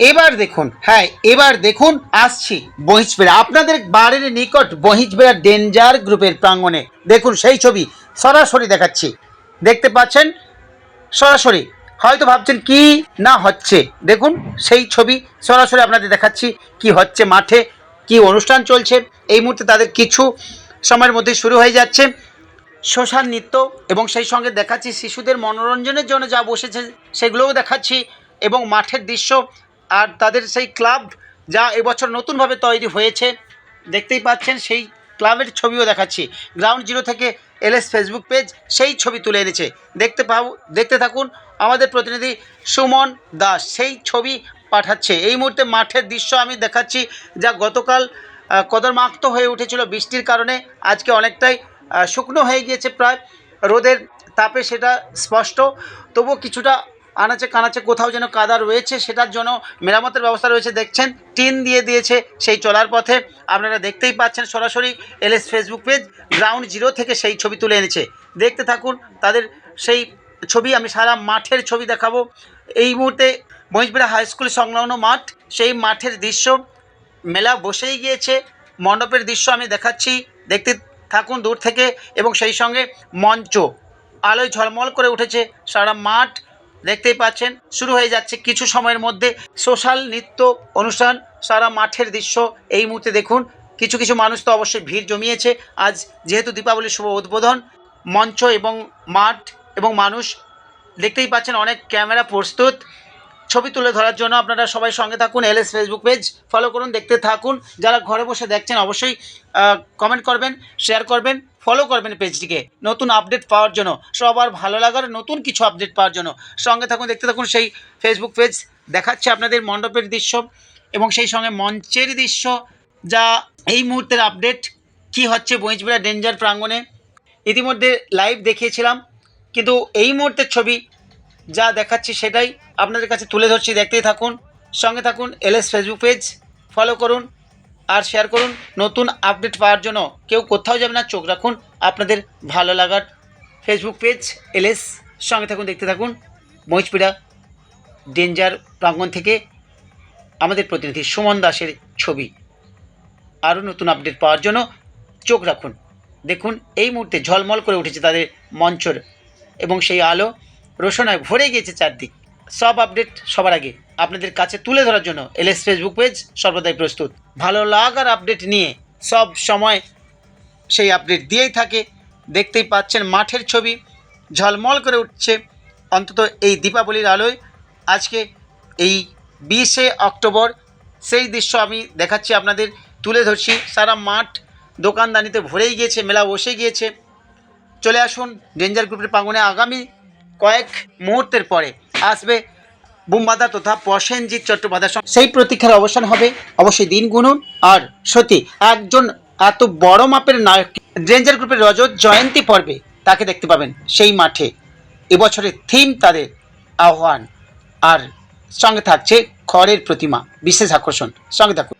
এবার দেখুন হ্যাঁ এবার দেখুন, আসছি বহিজবেড়া আপনাদের বাড়ির নিকট বহিজবেড়া ডেঞ্জার গ্রুপের প্রাঙ্গণে। দেখুন, সেই ছবি সরাসরি দেখাচ্ছি। দেখতে পাচ্ছেন? সরাসরি। হয়তো ভাবছেন, কি না হচ্ছে? দেখুন, সেই ছবি সরাসরি আপনাদের দেখাচ্ছি, কি হচ্ছে মাঠে, কি অনুষ্ঠান চলছে। এই মুহূর্তে তাদের কিছু সময়ের মধ্যে শুরু হয়ে যাচ্ছে। শ্মশান নৃত্য এবং সেই সঙ্গে দেখাচ্ছি শিশুদের মনোরঞ্জনের জন্য যা বসেছে, সেগুলোও দেখাচ্ছি এবং মাঠের দৃশ্য আর তাদের সেই ক্লাব যা এবছর নতুনভাবে তৈরি হয়েছে, দেখতেই পাচ্ছেন সেই ক্লাবের ছবিও দেখাচ্ছি। গ্রাউন্ড জিরো থেকে এলএস ফেসবুক পেজ সেই ছবি তুলে এনেছে। দেখতে পাও, দেখতে থাকুন, আমাদের প্রতিনিধি সুমন দাস সেই ছবি পাঠাচ্ছে। এই মুহূর্তে মাঠের দৃশ্য আমি দেখাচ্ছি, যা গতকাল কদরমাক্ত হয়ে উঠেছিল বৃষ্টির কারণে। আজকে অনেকটাই শুকনো হয়ে গিয়েছে প্রায়। রোদের তাপে সেটা স্পষ্ট। তবুও কিছুটা আনাচে কানাচে কোথাও যেন কাদা রয়েছে, সেটার জন্য মেরামতের ব্যবস্থা রয়েছে। দেখছেন, টিন দিয়ে দিয়েছে সেই চলার পথে। আপনারা দেখতেই পাচ্ছেন, সরাসরি L S Facebook page, ground zero থেকে সেই ছবি তুলে এনেছে। দেখতে থাকুন, তাদের সেই ছবি, আমি সারা মাঠের ছবি দেখাবো। এই মুহূর্তে মহিষবেড়া হাই স্কুল সংলগ্ন মাঠ, সেই মাঠের দৃশ্য। মেলা বসেই গিয়েছে, মণ্ডপের দৃশ্য আমি দেখাচ্ছি। দেখতে থাকুন দূর থেকে, এবং সেই সঙ্গে মঞ্চ। আলোয় ঝলমল করে উঠেছে সারা মাঠ। দেখতেই পাচ্ছেন, শুরু হয়ে যাচ্ছে কিছু সময়ের মধ্যে সোশ্যাল নৃত্য অনুষ্ঠান, সারা মাঠের দৃশ্য এই মুহূর্তে দেখুন। কিছু কিছু মানুষ তো অবশ্যই ভিড় জমিয়েছে। আজ যেহেতু দীপাবলির শুভ উদ্বোধন, মঞ্চ এবং মাঠ এবং মানুষ, দেখতেই পাচ্ছেন অনেক ক্যামেরা প্রস্তুত। ছবি তুলে ধরার জন্য আপনারা সবাই সঙ্গে থাকুন, এলএস ফেসবুক পেজ, ফলো করুন, দেখতে থাকুন। যারা ঘরে বসে দেখছেন, অবশ্যই কমেন্ট করবেন শেয়ার করবেন। ফলো করবেন পেজটিকে নতুন আপডেট পাওয়ার জন্য, সবার ভালো লাগার নতুন কিছু আপডেট পাওয়ার জন্য। সঙ্গে থাকুন, দেখতে থাকুন, সেই ফেসবুক পেজ দেখাচ্ছে আপনাদের মণ্ডপের দৃশ্য এবং সেই সঙ্গে মঞ্চের দৃশ্য, যা এই মুহূর্তের আপডেট কি হচ্ছে বইজবেড়া ডেঞ্জার প্রাঙ্গণে। ইতিমধ্যে লাইভ দেখিয়েছিলাম, কিন্তু এই মুহূর্তের ছবি যা দেখাচ্ছি সেটাই আপনাদের কাছে তুলে ধরছি, দেখতেই থাকুন। সঙ্গে থাকুন এলএস ফেসবুক পেজ ফলো করুন। আর শেয়ার করুন। নতুন আপডেট পাওয়ার জন্য কেউ কোথাও যাবে না। চোখ রাখুন। আপনাদের ভালো লাগার ফেসবুক পেজ এলএস সঙ্গে থাকুন, দেখতে থাকুন। মহিষপিড়া ডেঞ্জার প্রাঙ্গণ থেকে আমাদের প্রতিনিধি সুমন দাসের ছবি। আরও নতুন আপডেট পাওয়ার জন্য চোখ রাখুন। দেখুন, এই মুহূর্তে ঝলমল করে উঠেছে তাদের মঞ্চর এবং সেই আলো রোশনায় ভরে গিয়েছে চারদিক। সব আপডেট সবার আগে আপনাদের কাছে তুলে ধরার জন্য এলএস ফেসবুক পেজ সর্বদাই প্রস্তুত। ভালো লাগার আপডেট নিয়ে সব সময় সেই আপডেট দিয়েই থাকে। দেখতেই পাচ্ছেন মাঠের ছবি, ঝলমল করে উঠছে অন্তত এই দীপাবলির আলোয়। আজকে এই বিশে অক্টোবর সেই দৃশ্য আমি দেখাচ্ছি আপনাদের, তুলে ধরছি। সারা মাঠ দোকানদানিতে ভরেই গিয়েছে, মেলা বসে গিয়েছে। চলে আসুন ডেঞ্জার গ্রুপের প্রাঙ্গণে আগামী কয়েক মুহূর্তের পরে। আসবে। বুমবাদা তথা প্রসেনজিৎ চট্টোপাধ্যায় সেই প্রতীক্ষার অবসান হবে। অবশ্যই দিন গুণন আর সত্যি, একজন এত বড় মাপের নায়ক রেঞ্জার গ্রুপের রজত জয়ন্তী পর্বে তাকে দেখতে পাবেন সেই মাঠে। এবছরের থিম তাদের আহ্বান। আর সঙ্গে থাকছে খড়ের প্রতিমা। বিশেষ আকর্ষণ। সঙ্গে থাকুন।